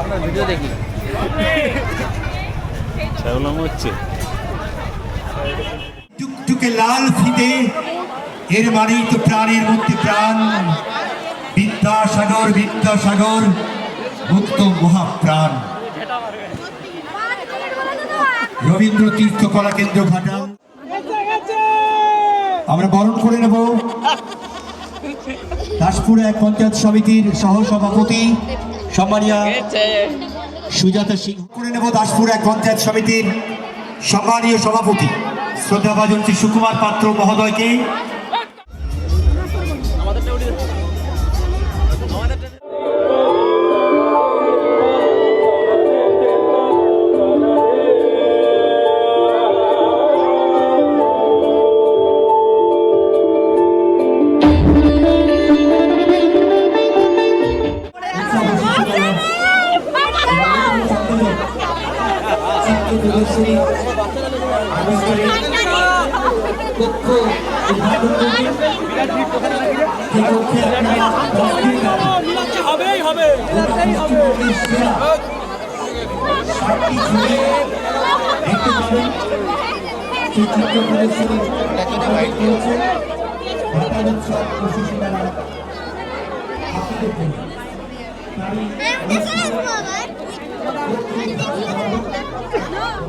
আপনার ভিডিও দেখি। হচ্ছে। টুকটুকে লাল ফিতে এর মানেই তো প্রাণের মধ্যে প্রাণ। বিদ্যাসাগর বিদ্যাসাগর মুক্ত মহাপ্রাণ। রবীন্দ্র তীর্থ কলা কেন্দ্র ঘাটাল। আমরা বরণ করে নেব। দাসপুর এক পঞ্চায়েত সমিতির সহসভাপতি সম্মানিয়া সুজাতা সিংহ। করে নেব দাসপুর এক পঞ্চায়েত সমিতির সম্মানীয় সভাপতি। শ্রদ্ধাভাজন শ্রী সুকুমার পাত্র মহোদয়কে। আনুষ্ঠানিক হবেই হবে সাতটি ছবি দেখতে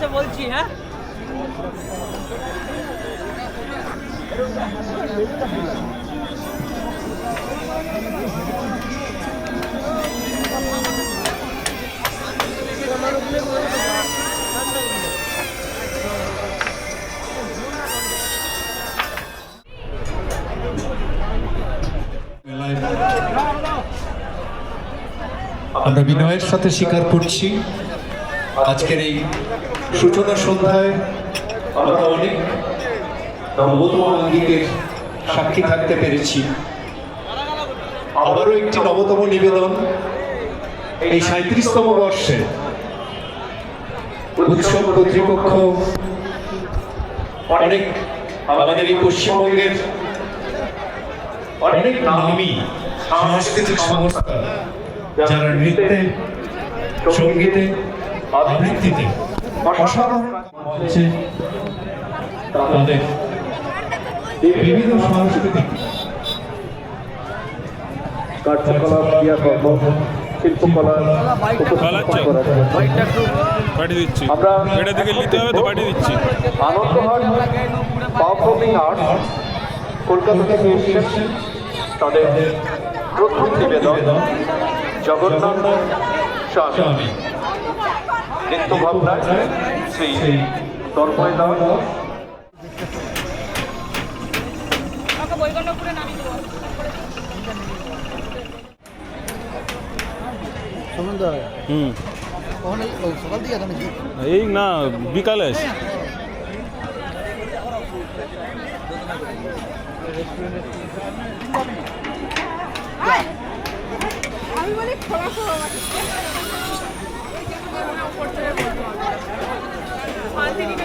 এসে বলছি হ্যাঁ? আমরা বিনয়ের সাথে স্বীকার করছি। আজকের এই সূচনা সন্ধ্যায় আমরা অনেক নবতম আঙ্গিকের সাক্ষী থাকতে পেরেছি। আবারও একটি নবতম নিবেদন এই সাঁত্রিশতম বর্ষে। উৎসব কর্তৃপক্ষ অনেক আমাদের এই পশ্চিমবঙ্গের অনেক নামী সাংস্কৃতিক সংস্থা, যারা নৃত্যে, সঙ্গীতে আবৃত্তিতে অসাধারণ মঞ্চে তাদের বিবিধ সাংস্কৃতিক কার্যকলাপ ক্রিয়াকর্ম শিল্পকলা। পাঠিয়ে দিচ্ছি আমরা এটা থেকে নিতে হবে তো পাঠিয়ে দিচ্ছি আনন্দহাট পারফর্মিং আর্ট কলকাতা থেকে এসেছেন তাদের প্রথম নিবেদন জগন্নাথ স্বামী নৃত্য ভাবনায় শ্রী তন্ময় দাস হুম এই না বিকালে আসি। আমি বলি খোলা খোলা করে দিলে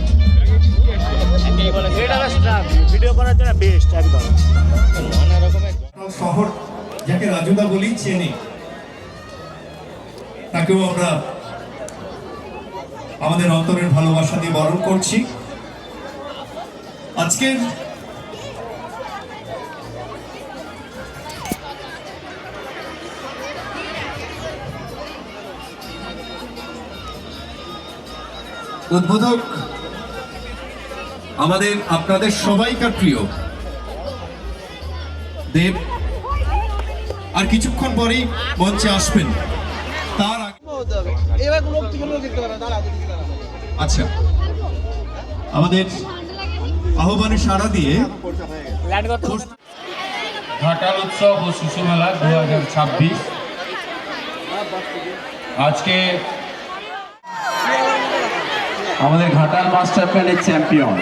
ভিডিও করার জন্য বেস্ট একদম শহর যাকে রাজুদা বলি চেনে। তাকেও আমরা আমাদের অন্তরের ভালোবাসা দিয়ে বরণ করছি। আজকের উদ্বোধক আমাদের আপনাদের সবাইকার প্রিয় দেব আর কিছুক্ষণ পরেই মঞ্চে আসবেন। তার আচ্ছা। আমাদের আহ্বানে সাড়া দিয়ে ঘাটাল উৎসব ও শিশু মেলা দু হাজার ছাব্বিশ। আজকে আমাদের ঘাটাল মাস্টার প্ল্যানের চ্যাম্পিয়ন।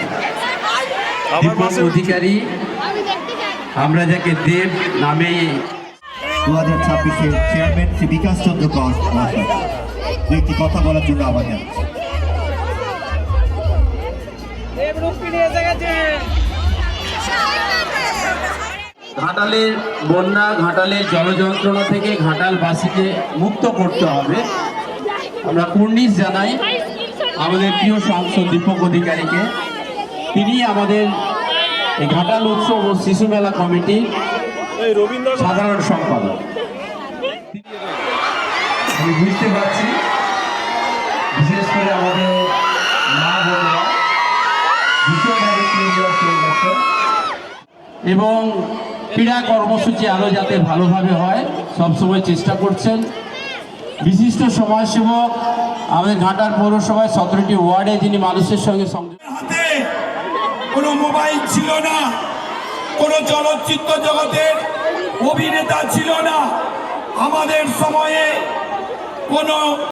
দীপক অধিকারী। আমরা যাকে দেব নামে দু হাজার ছাব্বিশের চেয়ারম্যান শ্রী বিকাশ চন্দ্র কর একটি কথা বলার জন্য আবার গেছে। ঘাটালের বন্যা ঘাটালের জলযন্ত্রণা থেকে ঘাটালবাসীকে মুক্ত করতে হবে। আমরা কুর্নিশ জানাই আমাদের প্রিয় সাংসদ দীপক অধিকারীকে। তিনি আমাদের এই ঘাটাল উৎসব ও শিশু মেলা কমিটির সাধারণ সম্পাদক। আমি বুঝতে পারছি বিশেষ করে আমাদের মা বোনেরা ভীষণভাবে ক্রিয়ার গেছে এবং ক্রীড়া কর্মসূচি আরও যাতে ভালোভাবে হয় সবসময় চেষ্টা করছেন। বিশিষ্ট সমাজসেবক আমাদের ঘাটাল পৌরসভায় সতেরোটি ওয়ার্ডে যিনি মানুষের সঙ্গে সংযোগ হাতে কোনো মোবাইল ছিল না কোনো চলচ্চিত্র জগতের অভিনেতা ছিল না। আমাদের সময়ে কোনো